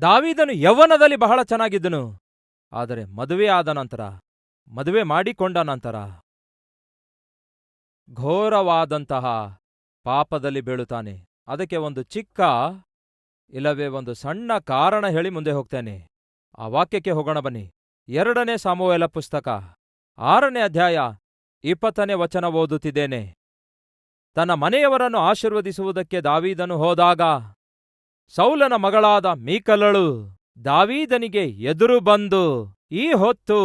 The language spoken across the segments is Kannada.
ದಾವೀದನು ಯೌವನದಲ್ಲಿ ಬಹಳ ಚೆನ್ನಾಗಿದ್ದನು. ಆದರೆ ಮದುವೆ ಆದ ನಂತರ, ಮದುವೆ ಮಾಡಿಕೊಂಡ ನಂತರ ಘೋರವಾದಂತಹ ಪಾಪದಲ್ಲಿ ಬೀಳುತ್ತಾನೆ. ಅದಕ್ಕೆ ಒಂದು ಚಿಕ್ಕ, ಇಲ್ಲವೇ ಒಂದು ಸಣ್ಣ ಕಾರಣ ಹೇಳಿ ಮುಂದೆ ಹೋಗ್ತೇನೆ. ಆ ವಾಕ್ಯಕ್ಕೆ ಹೋಗೋಣ ಬನ್ನಿ. ಎರಡನೇ ಸಾಮೂಹಲ ಪುಸ್ತಕ, ಆರನೇ ಅಧ್ಯಾಯ, ಇಪ್ಪತ್ತನೇ ವಚನ ಓದುತ್ತಿದ್ದೇನೆ. ತನ್ನ ಮನೆಯವರನ್ನು ಆಶೀರ್ವದಿಸುವುದಕ್ಕೆ ದಾವೀದನು ಹೋದಾಗ ಸೌಲನ ಮಗಳಾದ ಮೀಕಲಳು ದಾವೀದನಿಗೆ ಎದುರು ಬಂದು, ಈ ಹೊತ್ತು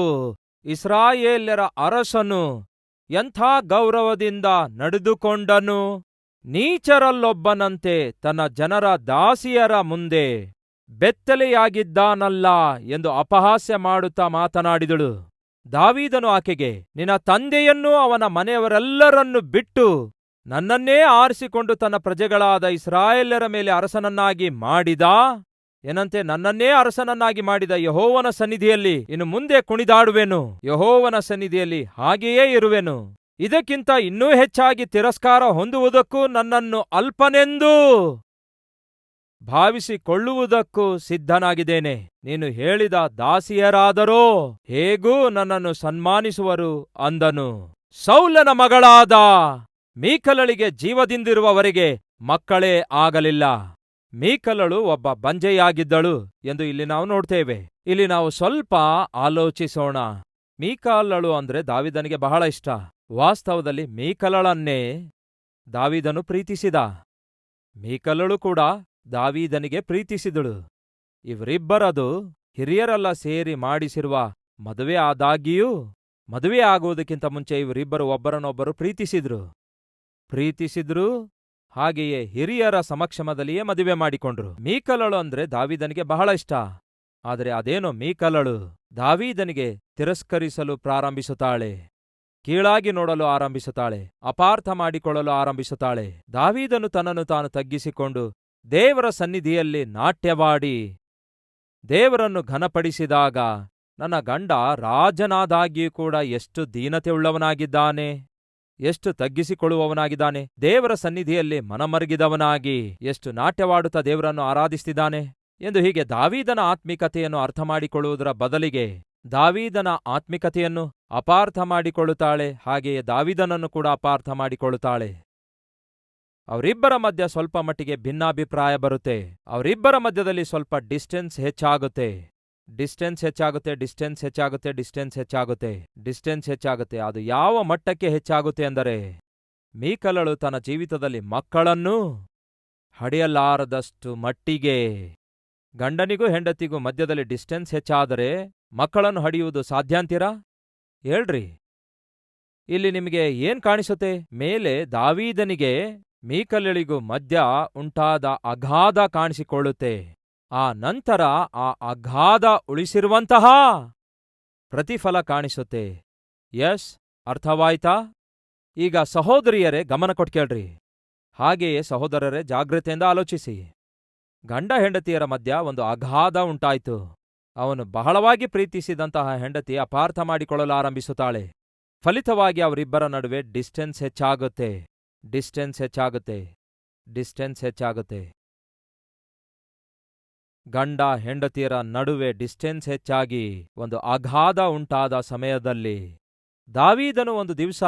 ಇಸ್ರಾಯೇಲ್ಯರ ಅರಸನು ಎಂಥ ಗೌರವದಿಂದ ನಡೆದುಕೊಂಡನು? ನೀಚರಲ್ಲೊಬ್ಬನಂತೆ ತನ್ನ ಜನರ ದಾಸಿಯರ ಮುಂದೆ ಬೆತ್ತಲೆಯಾಗಿದ್ದಾನಲ್ಲ ಎಂದು ಅಪಹಾಸ್ಯ ಮಾಡುತ್ತಾ ಮಾತನಾಡಿದಳು. ದಾವೀದನು ಆಕೆಗೆ, ನಿನ್ನ ತಂದೆಯನ್ನೂ ಅವನ ಮನೆಯವರೆಲ್ಲರನ್ನು ಬಿಟ್ಟು ನನ್ನನ್ನೇ ಆರಿಸಿಕೊಂಡು ತನ್ನ ಪ್ರಜೆಗಳಾದ ಇಸ್ರಾಯೇಲ್ಯರ ಮೇಲೆ ಅರಸನನ್ನಾಗಿ ಮಾಡಿದ? ಏನಂತೆ, ನನ್ನನ್ನೇ ಅರಸನನ್ನಾಗಿ ಮಾಡಿದ ಯಹೋವನ ಸನ್ನಿಧಿಯಲ್ಲಿ ಇನ್ನು ಮುಂದೆ ಕುಣಿದಾಡುವೆನು? ಯಹೋವನ ಸನ್ನಿಧಿಯಲ್ಲಿ ಹಾಗೆಯೇ ಇರುವೆನು. ಇದಕ್ಕಿಂತ ಇನ್ನೂ ಹೆಚ್ಚಾಗಿ ತಿರಸ್ಕಾರ ಹೊಂದುವುದಕ್ಕೂ ನನ್ನನ್ನು ಅಲ್ಪನೆಂದು ಭಾವಿಸಿಕೊಳ್ಳುವುದಕ್ಕೂ ಸಿದ್ಧನಾಗಿದ್ದೇನೆ. ನೀನು ಹೇಳಿದ ದಾಸಿಯರಾದರೋ, ಹೇಗೂ ನನ್ನನ್ನು ಸನ್ಮಾನಿಸುವರು ಅಂದನು. ಸೌಲನ ಮಗಳಾದ ಮೀಕಲಳಿಗೆ ಜೀವದಿಂದಿರುವವರಿಗೆ ಮಕ್ಕಳೇ ಆಗಲಿಲ್ಲ. ಮೀಕಲಳು ಒಬ್ಬ ಬಂಜೆಯಾಗಿದ್ದಳು ಎಂದು ಇಲ್ಲಿ ನಾವು ನೋಡ್ತೇವೆ. ಇಲ್ಲಿ ನಾವು ಸ್ವಲ್ಪ ಆಲೋಚಿಸೋಣ. ಮೀಕಲಳು ಅಂದ್ರೆ ದಾವಿದನಿಗೆ ಬಹಳ ಇಷ್ಟ. ವಾಸ್ತವದಲ್ಲಿ ಮೀಕಲಳನ್ನೇ ದಾವಿದನು ಪ್ರೀತಿಸಿದ. ಮೀಕಲಳು ಕೂಡ ದಾವಿದನಿಗೆ ಪ್ರೀತಿಸಿದಳು. ಇವರಿಬ್ಬರದು ಹಿರಿಯರೆಲ್ಲ ಸೇರಿ ಮಾಡಿಸಿರುವ ಮದುವೆ ಆದಾಗಿಯೂ ಮದುವೆ ಆಗುವುದಕ್ಕಿಂತ ಮುಂಚೆ ಇವರಿಬ್ಬರು ಒಬ್ಬರನ್ನೊಬ್ಬರು ಪ್ರೀತಿಸಿದ್ರು. ಪ್ರೀತಿಸಿದ್ರು ಹಾಗೆಯೇ ಹಿರಿಯರ ಸಮಕ್ಷಮದಲ್ಲಿಯೇ ಮದುವೆ ಮಾಡಿಕೊಂಡ್ರು. ಮೀಕಲಳು ಅಂದ್ರೆ ದಾವಿದನಿಗೆ ಬಹಳ ಇಷ್ಟ. ಆದರೆ ಅದೇನೋ ಮೀಕಲಳು. ದಾವೀದನಿಗೆ ತಿರಸ್ಕರಿಸಲು ಪ್ರಾರಂಭಿಸುತ್ತಾಳೆ. ಕೀಳಾಗಿ ನೋಡಲು ಆರಂಭಿಸುತ್ತಾಳೆ. ಅಪಾರ್ಥ ಮಾಡಿಕೊಳ್ಳಲು ಆರಂಭಿಸುತ್ತಾಳೆ. ದಾವೀದನು ತನ್ನನ್ನು ತಾನು ತಗ್ಗಿಸಿಕೊಂಡು ದೇವರ ಸನ್ನಿಧಿಯಲ್ಲಿ ನಾಟ್ಯವಾಡಿ ದೇವರನ್ನು ಘನಪಡಿಸಿದಾಗ ನನ್ನ ಗಂಡ ರಾಜನಾದಾಗಿಯೂ ಕೂಡ ಎಷ್ಟು ದೀನತೆಯುಳ್ಳವನಾಗಿದ್ದಾನೆ. ಎಷ್ಟು ತಗ್ಗಿಸಿಕೊಳ್ಳುವವನಾಗಿದ್ದಾನೆ? ದೇವರ ಸನ್ನಿಧಿಯಲ್ಲಿ ಮನಮರಗಿದವನಾಗಿ ಎಷ್ಟು ನಾಟ್ಯವಾಡುತ್ತಾ ದೇವರನ್ನು ಆರಾಧಿಸ್ತಿದ್ದಾನೆ? ಎಂದು ಹೀಗೆ ದಾವೀದನ ಆತ್ಮಿಕತೆಯನ್ನು ಅರ್ಥ ಮಾಡಿಕೊಳ್ಳುವುದರ ಬದಲಿಗೆ ದಾವೀದನ ಆತ್ಮಿಕತೆಯನ್ನು ಅಪಾರ್ಥ ಮಾಡಿಕೊಳ್ಳುತ್ತಾಳೆ, ಹಾಗೆಯೇ ದಾವಿದನನ್ನು ಕೂಡ ಅಪಾರ್ಥ ಮಾಡಿಕೊಳ್ಳುತ್ತಾಳೆ. ಅವರಿಬ್ಬರ ಮಧ್ಯ ಸ್ವಲ್ಪ ಮಟ್ಟಿಗೆ ಭಿನ್ನಾಭಿಪ್ರಾಯ ಬರುತ್ತೆ. ಅವರಿಬ್ಬರ ಮಧ್ಯದಲ್ಲಿ ಸ್ವಲ್ಪ ಡಿಸ್ಟೆನ್ಸ್ ಹೆಚ್ಚಾಗುತ್ತೆ. ಡಿಸ್ಟೆನ್ಸ್ ಹೆಚ್ಚಾಗುತ್ತೆ ಡಿಸ್ಟೆನ್ಸ್ ಹೆಚ್ಚಾಗುತ್ತೆ ಡಿಸ್ಟೆನ್ಸ್ ಹೆಚ್ಚಾಗುತ್ತೆ ಡಿಸ್ಟೆನ್ಸ್ ಹೆಚ್ಚಾಗುತ್ತೆ. ಅದು ಯಾವ ಮಟ್ಟಕ್ಕೆ ಹೆಚ್ಚಾಗುತ್ತೆ ಅಂದರೆ ಮೀಕಲಳು ತನ್ನ ಜೀವಿತದಲ್ಲಿ ಮಕ್ಕಳನ್ನು ಹಡೆಯಲಾರದಷ್ಟು ಮಟ್ಟಿಗೆ ಗಂಡನಿಗೂ ಹೆಂಡತಿಗೂ ಮಧ್ಯದಲ್ಲಿ ಡಿಸ್ಟೆನ್ಸ್ ಹೆಚ್ಚಾದರೆ ಮಕ್ಕಳನ್ನು ಹಡಿಯುವುದು ಸಾಧ್ಯ ಅಂತೀರಾ? ಹೇಳ್ರಿ. ಇಲ್ಲಿ ನಿಮಗೆ ಏನ್ ಕಾಣಿಸುತ್ತೆ? ಮೇಲೆ ದಾವೀದನಿಗೆ ಮೀಕಲಳಿಗೂ ಮಧ್ಯ ಉಂಟಾದ ಅಗಾಧ ಕಾಣಿಸಿಕೊಳ್ಳುತ್ತೆ. ಆ ನಂತರ ಆ ಅಗಾಧ ಉಳಿಸಿರುವಂತಹ ಪ್ರತಿಫಲ ಕಾಣಿಸುತ್ತೆ. ಎಸ್, ಅರ್ಥವಾಯ್ತಾ? ಈಗ ಸಹೋದರಿಯರೇ, ಗಮನ ಕೊಟ್ಕೇಳ್ರಿ ಹಾಗೆಯೇ ಸಹೋದರರೇ, ಜಾಗ್ರತೆಯಿಂದ ಆಲೋಚಿಸಿ. ಗಂಡ ಹೆಂಡತಿಯರ ಮಧ್ಯ ಒಂದು ಅಗಾಧ ಉಂಟಾಯ್ತು. ಅವನು ಬಹಳವಾಗಿ ಪ್ರೀತಿಸಿದಂತಹ ಹೆಂಡತಿ ಅಪಾರ್ಥ ಮಾಡಿಕೊಳ್ಳಲು ಆರಂಭಿಸುತ್ತಾಳೆ. ಫಲಿತವಾಗಿ ಅವರಿಬ್ಬರ ನಡುವೆ ಡಿಸ್ಟೆನ್ಸ್ ಹೆಚ್ಚಾಗುತ್ತೆ. ಡಿಸ್ಟೆನ್ಸ್ ಹೆಚ್ಚಾಗುತ್ತೆ. ಡಿಸ್ಟೆನ್ಸ್ ಹೆಚ್ಚಾಗುತ್ತೆ. ಗಂಡ ಹೆಂಡತಿಯರ ನಡುವೆ ಡಿಸ್ಟೆನ್ಸ್ ಹೆಚ್ಚಾಗಿ ಒಂದು ಅಗಾಧ ಉಂಟಾದ ಸಮಯದಲ್ಲಿ ದಾವೀದನು ಒಂದು ದಿವಸ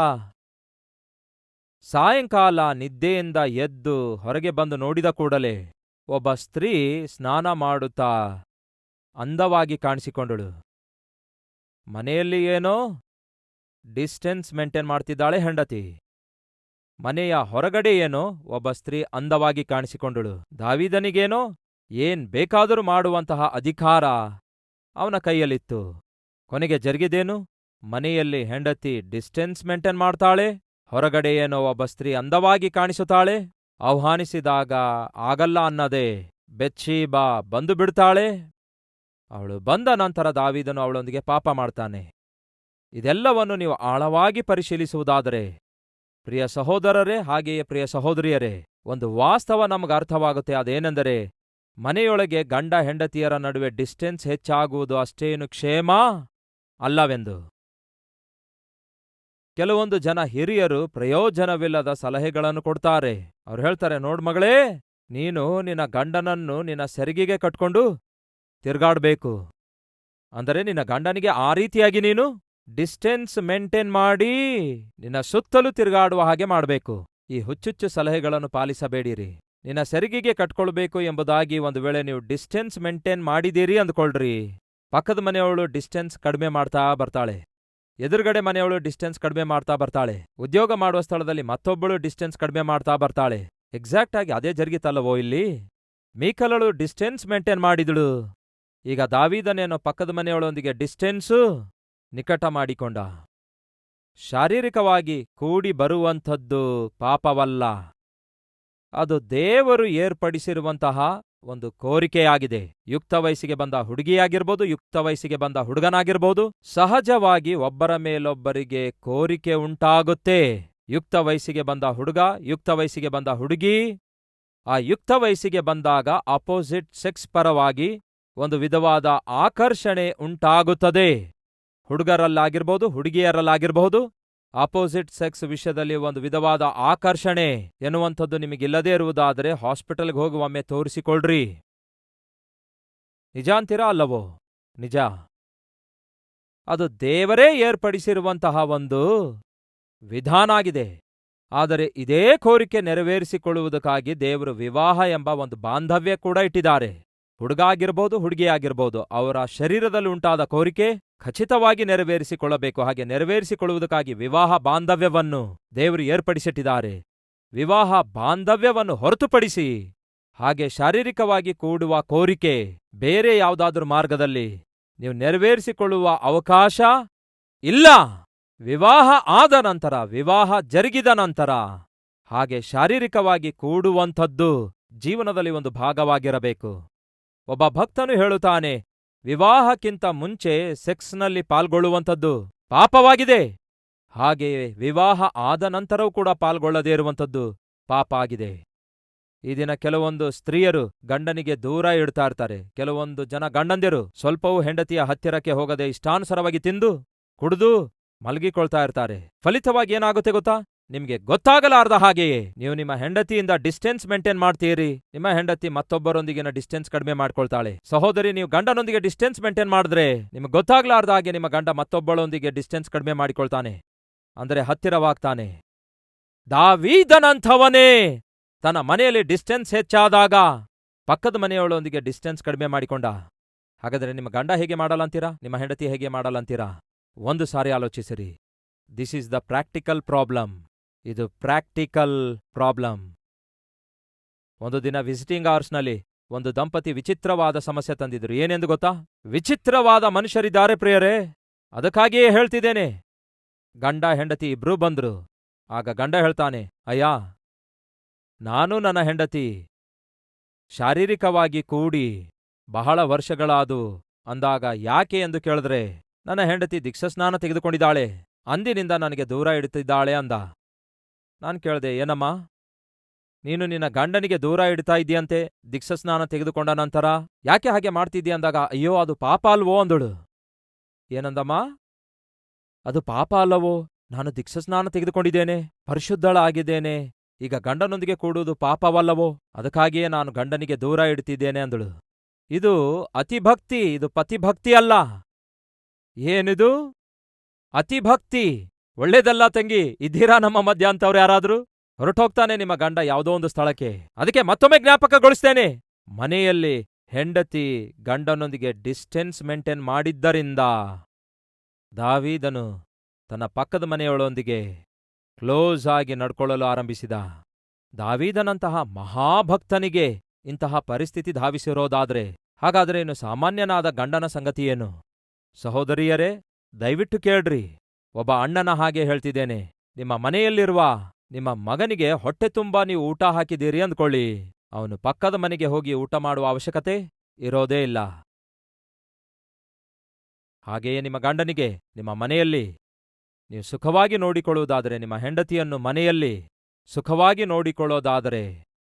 ಸಾಯಂಕಾಲ ನಿದ್ದೆಯಿಂದ ಎದ್ದು ಹೊರಗೆ ಬಂದು ನೋಡಿದ ಕೂಡಲೇ ಒಬ್ಬ ಸ್ತ್ರೀ ಸ್ನಾನ ಮಾಡುತ್ತಾ ಅಂದವಾಗಿ ಕಾಣಿಸಿಕೊಂಡಳು. ಮನೆಯಲ್ಲಿ ಏನೋ ಡಿಸ್ಟೆನ್ಸ್ ಮೇಂಟೈನ್ ಮಾಡ್ತಿದ್ದಾಳೆ ಹೆಂಡತಿ. ಮನೆಯ ಹೊರಗಡೆ ಏನೋ ಒಬ್ಬ ಸ್ತ್ರೀ ಅಂದವಾಗಿ ಕಾಣಿಸಿಕೊಂಡಳು. ದಾವಿದನಿಗೇನೋ ಏನ್ ಬೇಕಾದರೂ ಮಾಡುವಂತಹ ಅಧಿಕಾರ ಅವನ ಕೈಯಲ್ಲಿತ್ತು. ಕೊನೆಗೆ ಜರುಗಿದೇನು. ಮನೆಯಲ್ಲಿ ಹೆಂಡತಿ ಡಿಸ್ಟೆನ್ಸ್ ಮೇಂಟೈನ್ ಮಾಡ್ತಾಳೆ. ಹೊರಗಡೆ ಏನೋ ಒಬ್ಬ ಸ್ತ್ರೀ ಅಂದವಾಗಿ ಕಾಣಿಸುತ್ತಾಳೆ. ಆಹ್ವಾನಿಸಿದಾಗ ಆಗಲ್ಲ ಅನ್ನದೆ ಬೆಚ್ಚೀಬಾ ಬಂದು ಬಿಡ್ತಾಳೆ. ಅವಳು ಬಂದ ನಂತರ ದಾವಿದನು ಅವಳೊಂದಿಗೆ ಪಾಪ ಮಾಡ್ತಾನೆ. ಇದೆಲ್ಲವನ್ನು ನೀವು ಆಳವಾಗಿ ಪರಿಶೀಲಿಸುವುದಾದರೆ, ಪ್ರಿಯ ಸಹೋದರರೇ, ಹಾಗೆಯೇ ಪ್ರಿಯ ಸಹೋದರಿಯರೇ, ಒಂದು ವಾಸ್ತವ ನಮಗೆ ಅರ್ಥವಾಗುತ್ತೆ ಅದೇನೆಂದರೆ ಮನೆಯೊಳಗೆ ಗಂಡ ಹೆಂಡತಿಯರ ನಡುವೆ ಡಿಸ್ಟೆನ್ಸ್ ಹೆಚ್ಚಾಗುವುದು ಅಷ್ಟೇನು ಕ್ಷೇಮ ಅಲ್ಲವೆಂದು. ಕೆಲವೊಂದು ಜನ ಹಿರಿಯರು ಪ್ರಯೋಜನವಿಲ್ಲದ ಸಲಹೆಗಳನ್ನು ಕೊಡ್ತಾರೆ. ಅವ್ರು ಹೇಳ್ತಾರೆ, ನೋಡ್ ಮಗಳೇ, ನೀನು ನಿನ್ನ ಗಂಡನನ್ನು ನಿನ್ನ ಸೆರಗಿಗೆ ಕಟ್ಕೊಂಡು ತಿರ್ಗಾಡ್ಬೇಕು. ಅಂದರೆ ನಿನ್ನ ಗಂಡನಿಗೆ ಆ ರೀತಿಯಾಗಿ ನೀನು ಡಿಸ್ಟೆನ್ಸ್ ಮೇಂಟೈನ್ ಮಾಡಿ ನಿನ್ನ ಸುತ್ತಲೂ ತಿರುಗಾಡುವ ಹಾಗೆ ಮಾಡಬೇಕು. ಈ ಹುಚ್ಚುಚ್ಚು ಸಲಹೆಗಳನ್ನು ಪಾಲಿಸಬೇಡಿರಿ. ನಿನ್ನ ಸೆರಿಗಿಗೆ ಕಟ್ಕೊಳ್ಬೇಕು ಎಂಬುದಾಗಿ ಒಂದು ವೇಳೆ ನೀವು ಡಿಸ್ಟೆನ್ಸ್ ಮೇಂಟೈನ್ ಮಾಡಿದ್ದೀರಿ ಅಂದ್ಕೊಳ್ರಿ. ಪಕ್ಕದ ಮನೆಯವಳು ಡಿಸ್ಟೆನ್ಸ್ ಕಡಿಮೆ ಮಾಡ್ತಾ ಬರ್ತಾಳೆ. ಎದುರುಗಡೆ ಮನೆಯವಳು ಡಿಸ್ಟೆನ್ಸ್ ಕಡಿಮೆ ಮಾಡ್ತಾ ಬರ್ತಾಳೆ. ಉದ್ಯೋಗ ಮಾಡುವ ಸ್ಥಳದಲ್ಲಿ ಮತ್ತೊಬ್ಬಳು ಡಿಸ್ಟೆನ್ಸ್ ಕಡಿಮೆ ಮಾಡ್ತಾ ಬರ್ತಾಳೆ. ಎಕ್ಸಾಕ್ಟ್ ಆಗಿ ಅದೇ ಜರುಗಿತಲ್ಲವೋ ಇಲ್ಲಿ? ಮೀಕಲಳು ಡಿಸ್ಟೆನ್ಸ್ ಮೇಂಟೈನ್ ಮಾಡಿದಳು. ಈಗ ದಾವೀದನೇನೋ ಪಕ್ಕದ ಮನೆಯವಳೊಂದಿಗೆ ಡಿಸ್ಟೆನ್ಸು ನಿಕಟ ಮಾಡಿಕೊಂಡ. ಶಾರೀರಿಕವಾಗಿ ಕೂಡಿ ಬರುವಂಥದ್ದು ಪಾಪವಲ್ಲ. ಅದು ದೇವರು ಏರ್ಪಡಿಸಿರುವಂತಹ ಒಂದು ಕೋರಿಕೆಯಾಗಿದೆ. ಯುಕ್ತ ವಯಸ್ಸಿಗೆ ಬಂದ ಹುಡುಗಿಯಾಗಿರ್ಬೋದು, ಯುಕ್ತ ವಯಸ್ಸಿಗೆ ಬಂದ ಹುಡುಗನಾಗಿರ್ಬೋದು, ಸಹಜವಾಗಿ ಒಬ್ಬರ ಮೇಲೊಬ್ಬರಿಗೆ ಕೋರಿಕೆ ಉಂಟಾಗುತ್ತೆ. ಯುಕ್ತ ವಯಸ್ಸಿಗೆ ಬಂದ ಹುಡುಗ, ಯುಕ್ತ ವಯಸ್ಸಿಗೆ ಬಂದ ಹುಡುಗಿ, ಆ ಯುಕ್ತ ವಯಸ್ಸಿಗೆ ಬಂದಾಗ ಅಪೋಸಿಟ್ ಸೆಕ್ಸ್ ಪರವಾಗಿ ಒಂದು ವಿಧವಾದ ಆಕರ್ಷಣೆ ಉಂಟಾಗುತ್ತದೆ. ಹುಡುಗರಲ್ಲಾಗಿರ್ಬೋದು, ಹುಡುಗಿಯರಲ್ಲಾಗಿರಬಹುದು ಅಪೋಸಿಟ್ ಸೆಕ್ಸ್ ವಿಷಯದಲ್ಲಿ ಒಂದು ವಿಧವಾದ ಆಕರ್ಷಣೆ ಎನ್ನುವಂಥದ್ದು ನಿಮಗಿಲ್ಲದೇ ಇರುವುದಾದರೆ ಹಾಸ್ಪಿಟಲ್ಗೆ ಹೋಗಿ ಒಮ್ಮೆ ತೋರಿಸಿಕೊಳ್ಳ್ರಿ ನಿಜ ಅಂತೀರಾ ಅಲ್ಲವೋ? ನಿಜ. ಅದು ದೇವರೇ ಏರ್ಪಡಿಸಿರುವಂತಹ ಒಂದು ವಿಧಾನ ಆಗಿದೆ. ಆದರೆ ಇದೇ ಕೋರಿಕೆ ನೆರವೇರಿಸಿಕೊಳ್ಳುವುದಕ್ಕಾಗಿ ದೇವರು ವಿವಾಹ ಎಂಬ ಒಂದು ಬಾಂಧವ್ಯ ಕೂಡ ಇಟ್ಟಿದ್ದಾರೆ. ಹುಡುಗ ಆಗಿರ್ಬೋದು ಹುಡುಗಿಯಾಗಿರ್ಬೋದು ಅವರ ಶರೀರದಲ್ಲಿ ಉಂಟಾದ ಕೋರಿಕೆ ಖಚಿತವಾಗಿ ನೆರವೇರಿಸಿಕೊಳ್ಳಬೇಕು. ಹಾಗೆ ನೆರವೇರಿಸಿಕೊಳ್ಳುವುದಕ್ಕಾಗಿ ವಿವಾಹ ಬಾಂಧವ್ಯವನ್ನು ದೇವರು ಏರ್ಪಡಿಸಿಟ್ಟಿದ್ದಾರೆ. ವಿವಾಹ ಬಾಂಧವ್ಯವನ್ನು ಹೊರತುಪಡಿಸಿ ಹಾಗೆ ಶಾರೀರಿಕವಾಗಿ ಕೂಡುವ ಕೋರಿಕೆ ಬೇರೆ ಯಾವುದಾದ್ರೂ ಮಾರ್ಗದಲ್ಲಿ ನೀವು ನೆರವೇರಿಸಿಕೊಳ್ಳುವ ಅವಕಾಶ ಇಲ್ಲ. ವಿವಾಹ ಆದ ನಂತರ, ವಿವಾಹ ಜರುಗಿದ ನಂತರ ಹಾಗೆ ಶಾರೀರಿಕವಾಗಿ ಕೂಡುವಂಥದ್ದು ಜೀವನದಲ್ಲಿ ಒಂದು ಭಾಗವಾಗಿರಬೇಕು. ಒಬ್ಬ ಭಕ್ತನು ಹೇಳುತ್ತಾನೆ ವಿವಾಹಕ್ಕಿಂತ ಮುಂಚೆ ಸೆಕ್ಸ್ನಲ್ಲಿ ಪಾಲ್ಗೊಳ್ಳುವಂಥದ್ದು ಪಾಪವಾಗಿದೆ. ಹಾಗೆಯೇ ವಿವಾಹ ಆದ ನಂತರವೂ ಕೂಡ ಪಾಲ್ಗೊಳ್ಳದೇ ಇರುವಂಥದ್ದು ಪಾಪ ಆಗಿದೆ ಈ ದಿನ ಕೆಲವೊಂದು ಸ್ತ್ರೀಯರು ಗಂಡನಿಗೆ ದೂರ ಇಡ್ತಾ ಇರ್ತಾರೆ. ಕೆಲವೊಂದು ಜನ ಗಂಡಂದಿರು ಸ್ವಲ್ಪವೂ ಹೆಂಡತಿಯ ಹತ್ತಿರಕ್ಕೆ ಹೋಗದೆ ಇಷ್ಟಾನುಸಾರವಾಗಿ ತಿಂದು, ಕುಡಿದು ಮಲಗಿಕೊಳ್ತಾ ಇರ್ತಾರೆ. ಫಲಿತವಾಗಿ ಏನಾಗುತ್ತೆ ಗೊತ್ತಾ? ನಿಮ್ಗೆ ಗೊತ್ತಾಗಲಾರ್ದ ಹಾಗೆಯೇ ನೀವು ನಿಮ್ಮ ಹೆಂಡತಿಯಿಂದ ಡಿಸ್ಟೆನ್ಸ್ ಮೇಂಟೈನ್ ಮಾಡ್ತೀರಿ. ನಿಮ್ಮ ಹೆಂಡತಿ ಮತ್ತೊಬ್ಬರೊಂದಿಗಿನ ಡಿಸ್ಟೆನ್ಸ್ ಕಡಿಮೆ ಮಾಡ್ಕೊಳ್ತಾಳೆ. ಸಹೋದರಿ, ನೀವು ಗಂಡನೊಂದಿಗೆ ಡಿಸ್ಟೆನ್ಸ್ ಮೇಂಟೈನ್ ಮಾಡಿದ್ರೆ ನಿಮಗೆ ಗೊತ್ತಾಗ್ಲಾರ್ದ ಹಾಗೆ ನಿಮ್ಮ ಗಂಡ ಮತ್ತೊಬ್ಬಳೊಂದಿಗೆ ಡಿಸ್ಟೆನ್ಸ್ ಕಡಿಮೆ ಮಾಡಿಕೊಳ್ತಾನೆ. ಅಂದರೆ ಹತ್ತಿರವಾಗ್ತಾನೆ. ದಾವೀದನಂಥವನೇ, ತನ್ನ ಮನೆಯಲ್ಲಿ ಡಿಸ್ಟೆನ್ಸ್ ಹೆಚ್ಚಾದಾಗ ಪಕ್ಕದ ಮನೆಯವಳೊಂದಿಗೆ ಡಿಸ್ಟೆನ್ಸ್ ಕಡಿಮೆ ಮಾಡಿಕೊಂಡ. ಹಾಗಾದರೆ ನಿಮ್ಮ ಗಂಡ ಹೇಗೆ ಮಾಡಲಂತೀರಾ ನಿಮ್ಮ ಹೆಂಡತಿ ಹೇಗೆ ಮಾಡಲಂತೀರಾ ಒಂದು ಸಾರಿ ಆಲೋಚಿಸಿರಿ. This is the practical problem ಇದು ಪ್ರಾಕ್ಟಿಕಲ್ ಪ್ರಾಬ್ಲಮ್. ಒಂದು ದಿನ ವಿಸಿಟಿಂಗ್ ಅವರ್ಸ್ನಲ್ಲಿ ಒಂದು ದಂಪತಿ ವಿಚಿತ್ರವಾದ ಸಮಸ್ಯೆ ತಂದಿದ್ರು ಏನೆಂದು ಗೊತ್ತಾ? ವಿಚಿತ್ರವಾದ ಮನುಷ್ಯರಿದ್ದಾರೆ ಪ್ರಿಯರೇ. ಅದಕ್ಕಾಗಿಯೇ ಹೇಳ್ತಿದ್ದೇನೆ. ಗಂಡ, ಹೆಂಡತಿ ಇಬ್ರೂ ಬಂದ್ರು. ಆಗ ಗಂಡ ಹೇಳ್ತಾನೆ, ಅಯ್ಯ, ನಾನು ನನ್ನ ಹೆಂಡತಿ. ಶಾರೀರಿಕವಾಗಿ ಕೂಡಿ ಬಹಳ ವರ್ಷಗಳಾದು. ಅಂದಾಗ ಯಾಕೆ ಎಂದು ಕೇಳಿದ್ರೆ, ನನ್ನ ಹೆಂಡತಿ ದೀಕ್ಷಾಸ್ನಾನ ತೆಗೆದುಕೊಂಡಿದ್ದಾಳೆ. ಅಂದಿನಿಂದ ನನಗೆ ದೂರ ಇಡುತ್ತಿದ್ದಾಳೆ ಅಂದ. ನಾನ್ ಕೇಳಿದೆ, ಏನಮ್ಮ? ನೀನು ನಿನ್ನ ಗಂಡನಿಗೆ ದೂರ ಇಡ್ತಾ ಇದ್ದೀಯಂತೆ, ದೀಕ್ಷಾಸ್ನಾನ ತೆಗೆದುಕೊಂಡ ನಂತರ? ಯಾಕೆ ಹಾಗೆ ಮಾಡ್ತಿದ್ದೀಯ ಅಂದಾಗ, ಅಯ್ಯೋ, ಅದು ಪಾಪ ಅಲ್ವೋ ಅಂದಳು. ಏನಂದಮ್ಮ? ಅದು ಪಾಪ ಅಲ್ಲವೋ? ನಾನು ದೀಕ್ಷಾಸ್ನಾನ ತೆಗೆದುಕೊಂಡಿದ್ದೇನೆ, ಪರಿಶುದ್ಧಳಾಗಿದ್ದೇನೆ, ಈಗ ಗಂಡನೊಂದಿಗೆ ಕೂಡುವುದು ಪಾಪವಲ್ಲವೋ? ಅದಕ್ಕಾಗಿಯೇ ನಾನು ಗಂಡನಿಗೆ ದೂರ ಇಡ್ತಿದ್ದೇನೆ ಅಂದಳು. ಇದು ಅತಿಭಕ್ತಿ, ಇದು ಪತಿಭಕ್ತಿ ಅಲ್ಲ. ಏನಿದು? ಅತಿಭಕ್ತಿ. ಒಳ್ಳೇದಲ್ಲ ತಂಗಿ, ಇದ್ದೀರಾ ನಮ್ಮ ಮಧ್ಯ ಅಂತವ್ರು ಯಾರಾದ್ರೂ? ಹೊರಟೋಗ್ತಾನೆ ನಿಮ್ಮ ಗಂಡ ಯಾವುದೋ ಒಂದು ಸ್ಥಳಕ್ಕೆ. ಅದಕ್ಕೆ ಮತ್ತೊಮ್ಮೆ ಜ್ಞಾಪಕಗೊಳಿಸ್ತೇನೆ. ಮನೆಯಲ್ಲಿ ಹೆಂಡತಿ ಗಂಡನೊಂದಿಗೆ ಡಿಸ್ಟೆನ್ಸ್ ಮೇಂಟೈನ್ ಮಾಡಿದ್ದರಿಂದ ದಾವೀದನು ತನ್ನ ಪಕ್ಕದ ಮನೆಯವಳೊಂದಿಗೆ ಕ್ಲೋಸ್ ಆಗಿ ನಡ್ಕೊಳ್ಳಲು ಆರಂಭಿಸಿದ. ದಾವೀದನಂತಹ ಮಹಾಭಕ್ತನಿಗೆ ಇಂತಹ ಪರಿಸ್ಥಿತಿ ಧಾವಿಸಿರೋದಾದ್ರೆ, ಹಾಗಾದ್ರೆ ಇನ್ನು ಸಾಮಾನ್ಯನಾದ ಗಂಡನ ಸಂಗತಿಯೇನು ಸಹೋದರಿಯರೇ, ದಯವಿಟ್ಟು ಕೇಳ್ರಿ. ಒಬ್ಬ ಅಣ್ಣನ ಹಾಗೆ ಹೇಳ್ತಿದ್ದೇನೆ, ನಿಮ್ಮ ಮನೆಯಲ್ಲಿರುವ ನಿಮ್ಮ ಮಗನಿಗೆ ಹೊಟ್ಟೆ ತುಂಬಾ ನೀವು ಊಟ ಹಾಕಿದ್ದೀರಿ ಅಂದ್ಕೊಳ್ಳಿ. ಅವನು ಪಕ್ಕದ ಮನೆಗೆ ಹೋಗಿ ಊಟ ಮಾಡುವ ಅವಶ್ಯಕತೆ ಇರೋದೇ ಇಲ್ಲ. ಹಾಗೆಯೇ ನಿಮ್ಮ ಗಂಡನಿಗೆ ನಿಮ್ಮ ಮನೆಯಲ್ಲಿ ನೀವು ಸುಖವಾಗಿ ನೋಡಿಕೊಳ್ಳುವುದಾದರೆ ನಿಮ್ಮ ಹೆಂಡತಿಯನ್ನು ಮನೆಯಲ್ಲಿ ಸುಖವಾಗಿ ನೋಡಿಕೊಳ್ಳೋದಾದರೆ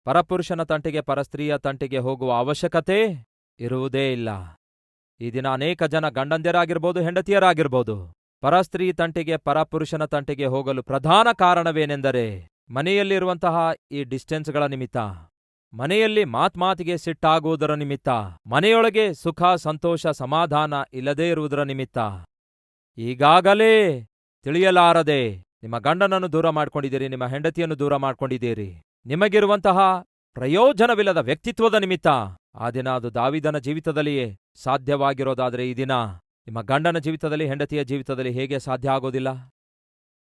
ಪರಪುರುಷನ ತಂಟೆಗೆ ಪರಸ್ತ್ರೀಯ ತಂಟೆಗೆ ಹೋಗುವ ಅವಶ್ಯಕತೆ ಇರುವುದೇ ಇಲ್ಲ. ಈ ದಿನ ಅನೇಕ ಜನ ಗಂಡಂದಿರಾಗಿರ್ಬೋದು, ಹೆಂಡತಿಯರಾಗಿರ್ಬೋದು. ಪರಸ್ತ್ರೀ ತಂಟೆಗೆ, ಪರಪುರುಷನ ತಂಟೆಗೆ ಹೋಗಲು ಪ್ರಧಾನ ಕಾರಣವೇನೆಂದರೆ ಮನೆಯಲ್ಲಿರುವಂತಹ ಈ ಡಿಸ್ಟೆನ್ಸ್ಗಳ ನಿಮಿತ್ತ, ಮನೆಯಲ್ಲಿ ಮಾತ್ಮಾತಿಗೆ ಸಿಟ್ಟಾಗುವುದರ ನಿಮಿತ್ತ, ಮನೆಯೊಳಗೆ ಸುಖ, ಸಂತೋಷ, ಸಮಾಧಾನ ಇಲ್ಲದೇ ಇರುವುದರ ನಿಮಿತ್ತ. ಈಗಾಗಲೇ ತಿಳಿಯಲಾರದೆ ನಿಮ್ಮ ಗಂಡನನ್ನು ದೂರ ಮಾಡ್ಕೊಂಡಿದ್ದೀರಿ, ನಿಮ್ಮ ಹೆಂಡತಿಯನ್ನು ದೂರ ಮಾಡ್ಕೊಂಡಿದ್ದೀರಿ. ನಿಮಗಿರುವಂತಹ ಪ್ರಯೋಜನವಿಲ್ಲದ ವ್ಯಕ್ತಿತ್ವದ ನಿಮಿತ್ತ, ಆ ದಿನ ಅದು ದಾವಿದನ ಜೀವಿತದಲ್ಲಿಯೇ ಸಾಧ್ಯವಾಗಿರೋದಾದರೆ ಈ ದಿನ ನಿಮ್ಮ ಗಂಡನ ಜೀವಿತದಲ್ಲಿ, ಹೆಂಡತಿಯ ಜೀವಿತದಲ್ಲಿ ಹೇಗೆ ಸಾಧ್ಯ ಆಗೋದಿಲ್ಲ?